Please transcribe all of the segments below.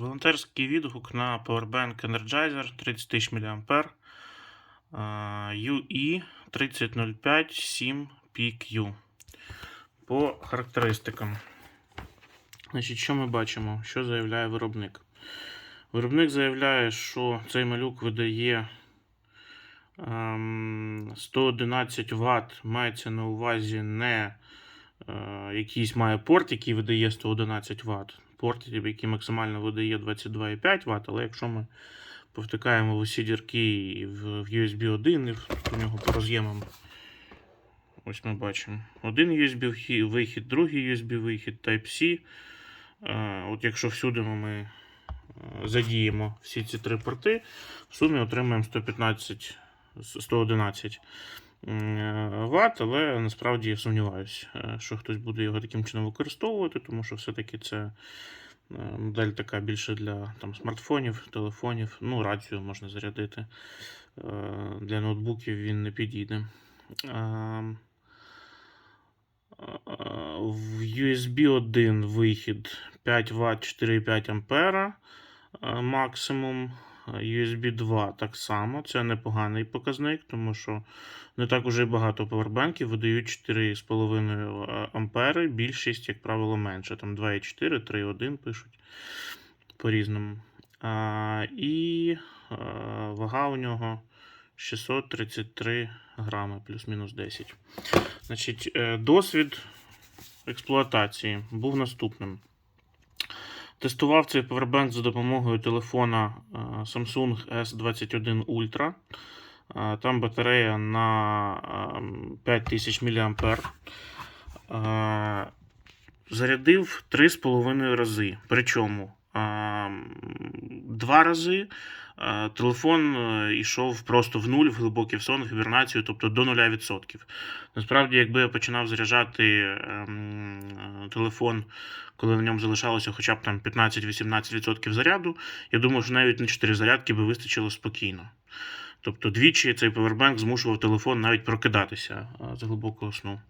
Волонтерський відгук на Powerbank Energizer 30 тисяч мА UE 3005 7PQ. По характеристикам. Значить, що ми бачимо? Що заявляє виробник? Виробник заявляє, що цей малюк видає ем, 111 Вт, мається на увазі не е, якийсь має порт, який видає 111 Вт. Порт, який максимально видає 22,5 Вт, але якщо ми повтикаємо в усі дірки в USB 1 і в у нього по роз'ємам. Ось ми бачимо. Один USB вихід, другий USB вихід, Type-C. От якщо всюди ми е, задіємо всі ці три порти, в сумі отримаємо 115, 111 Вт, але насправді я сумніваюся, що хтось буде його таким чином використовувати, тому що все-таки це е, модель така більше для там, смартфонів, телефонів, ну, рацію можна зарядити. Е, Для ноутбуків він не підійде. Ем, е, В USB 1 вихід 5 Вт 4,5 Ампера е, максимум. Е, USB 2 так само. Це непоганий показник, тому що не так уже багато павербанків видають 4,5 ампери, більшість, як правило, менше. Там 2,4, 3,1 пишуть по-різному. І а, вага у нього 633 грами, плюс-мінус 10. Значить, е, досвід експлуатації був наступним. Тестував цей павербанк за допомогою телефона е, Samsung S21 Ultra. Е, Там батарея на ем, 5000 мА. Е, Зарядив 3,5 рази. Причому ем, два рази телефон е, йшов просто в нуль, в глибокий сон, в гібернацію, тобто до 0%. Насправді, якби я починав заряджати ем, е, телефон, коли на ньому залишалося хоча б там 15-18% заряду, я думаю, що навіть на 4 зарядки би вистачило спокійно. Тобто двічі цей повербанк змушував телефон навіть прокидатися з глибокого сну.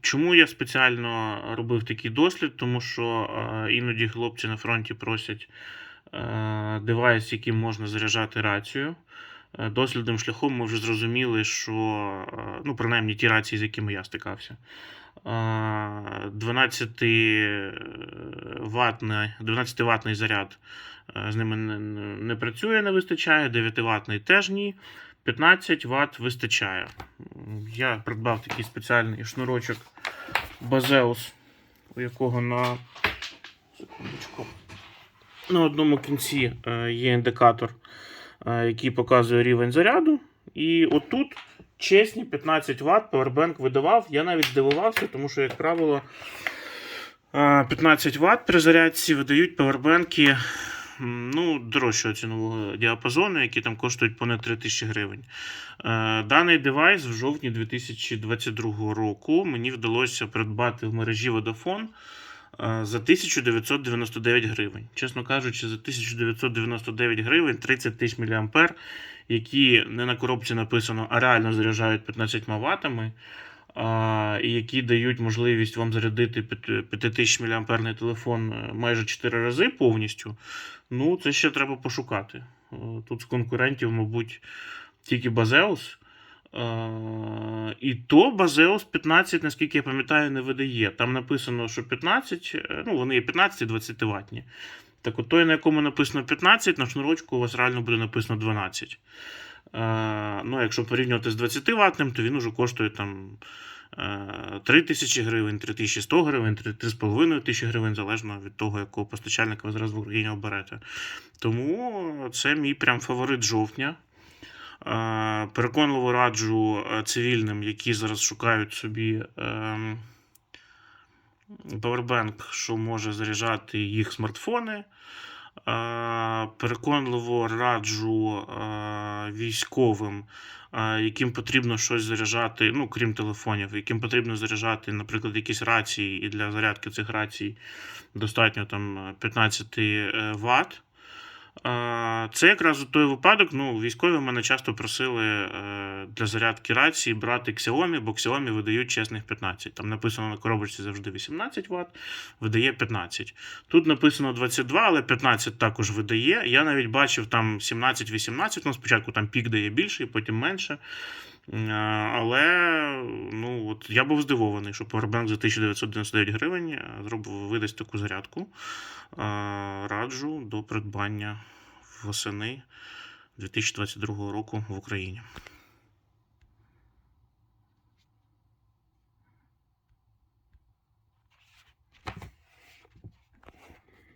Чому я спеціально робив такий дослід? Тому що іноді хлопці на фронті просять девайс, яким можна заряджати рацію. Е, Дослідним шляхом ми вже зрозуміли, що е, ну, принаймні ті рації, з якими я стикався. 12 ватний, 12 ватний заряд е, з ними не, не- не працює, не вистачає, 9 ватний теж ні. 15 Вт вистачає. Я придбав такий спеціальний шнурочок Базеус, у якого на, секундочку, на одному кінці е, є індикатор, е, який показує рівень заряду. І отут чесні 15 Вт Powerbank видавав. Я навіть здивувався, тому що, як правило, е, 15 Вт при зарядці видають павербенки ну, дорожчого цінового діапазону, які там коштують понад 3000 гривень. Е, Даний девайс в жовтні 2022 року мені вдалося придбати в мережі Vodafone е, за 1999 гривень. Чесно кажучи, за 1999 гривень 30 тисяч мА, які не на коробці написано, а реально заряджають 15 ватами, і які дають можливість вам зарядити 5000 мА телефон е, майже 4 рази повністю. Ну, це ще треба пошукати. Е, Тут з конкурентів, мабуть, тільки Базеус. Е, І то Базеус 15, наскільки я пам'ятаю, не видає. Там написано, що 15, е, ну вони є 15 і 20 ватні. Так от той, на якому написано 15, на шнурочку у вас реально буде написано 12. Е, ну, якщо порівнювати з 20 ватним, то він уже коштує там е, 3 тисячі гривень, 3100 гривень, 3,5 тисячі гривень, залежно від того, якого постачальника ви зараз в Україні оберете. Тому це мій прям фаворит жовтня. Е, Переконливо раджу е, цивільним, які зараз шукають собі ем, Powerbank, що може заряджати їх смартфони. Е, Переконливо раджу військовим, яким потрібно щось заряджати, ну, крім телефонів, яким потрібно заряджати, наприклад, якісь рації, і для зарядки цих рацій достатньо там 15 Вт. Це якраз той випадок. Ну, військові мене часто просили е, для зарядки рації брати Xiaomi, бо Xiaomi видають чесних 15. Там написано на коробочці завжди 18 Вт, видає 15. Тут написано 22, але 15 також видає. Я навіть бачив там 17-18, ну спочатку там пік дає більше, потім менше. Е, Але ну, от, я був здивований, що Powerbank за 1999 гривень е, зробив видасть таку зарядку. Е, Раджу до придбання восени 2022 року в Україні.